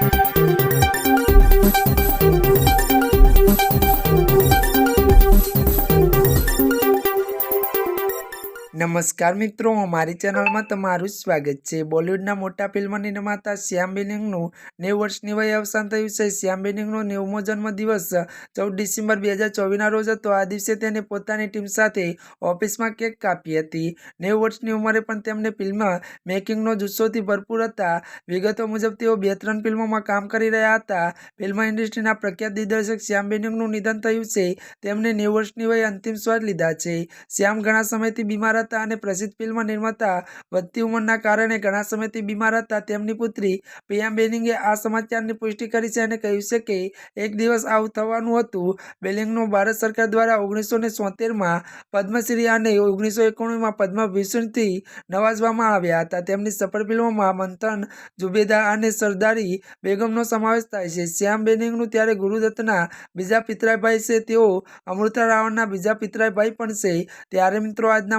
Thank you. નમસ્કાર મિત્રો અમારી ચેનલમાં તમારું સ્વાગત છે. બોલિવૂડના મોટા ફિલ્મ નિર્માતા શ્યામ બેનિંગનું નેવ વર્ષની વયે અવસાન થયું છે. શ્યામ બેનિંગનો નેવમો જન્મદિવસ ચૌદ ડિસેમ્બર બે હજાર ચોવીસના રોજ હતો. આ દિવસે તેને પોતાની ટીમ સાથે ઓફિસમાં કેક કાપી હતી. નેવ વર્ષની ઉંમરે પણ તેમને ફિલ્મ મેકિંગનો જુસ્સોથી ભરપૂર હતા. વિગતો મુજબ, તેઓ બે ત્રણ ફિલ્મોમાં કામ કરી રહ્યા હતા. ફિલ્મ ઇન્ડસ્ટ્રીના પ્રખ્યાત દિગ્દર્શક શ્યામ બેનિંગનું નિધન થયું છે. તેમને નેવ વર્ષની વયે અંતિમ શ્વાસ લીધા છે. શ્યામ ઘણા સમયથી બીમાર હતા અને પ્રસિદ્ધ ફિલ્મ નિર્માતા વધતી ઉંમરના કારણે ઘણા સમયથી બીમાર હતા. તેમની પુત્રી પિયા બેનિંગે આ સમાચારની પુષ્ટિ કરી છે અને કહ્યું છે કે એક દિવસ આવું થવાનું હતું. બેલિંગનું ભારત સરકાર દ્વારા ઓગણીસો ને સોતેરમાં પદ્મશ્રી અને ઓગણીસો એકોણુંમાં પદ્મભૂષણથી નવાજવામાં આવ્યા હતા. તેમની સફળ ફિલ્મોમાં મંથન જુબેદા અને સરદારી બેગમનો સમાવેશ થાય છે. શ્યામ બેનિંગનું ત્યારે ગુરુદત્તના બીજા પિતરાયભાઈ છે. તેઓ અમૃતા રાવણના બીજા પિતરાઈભાઈ પણ છે. ત્યારે મિત્રો, આજના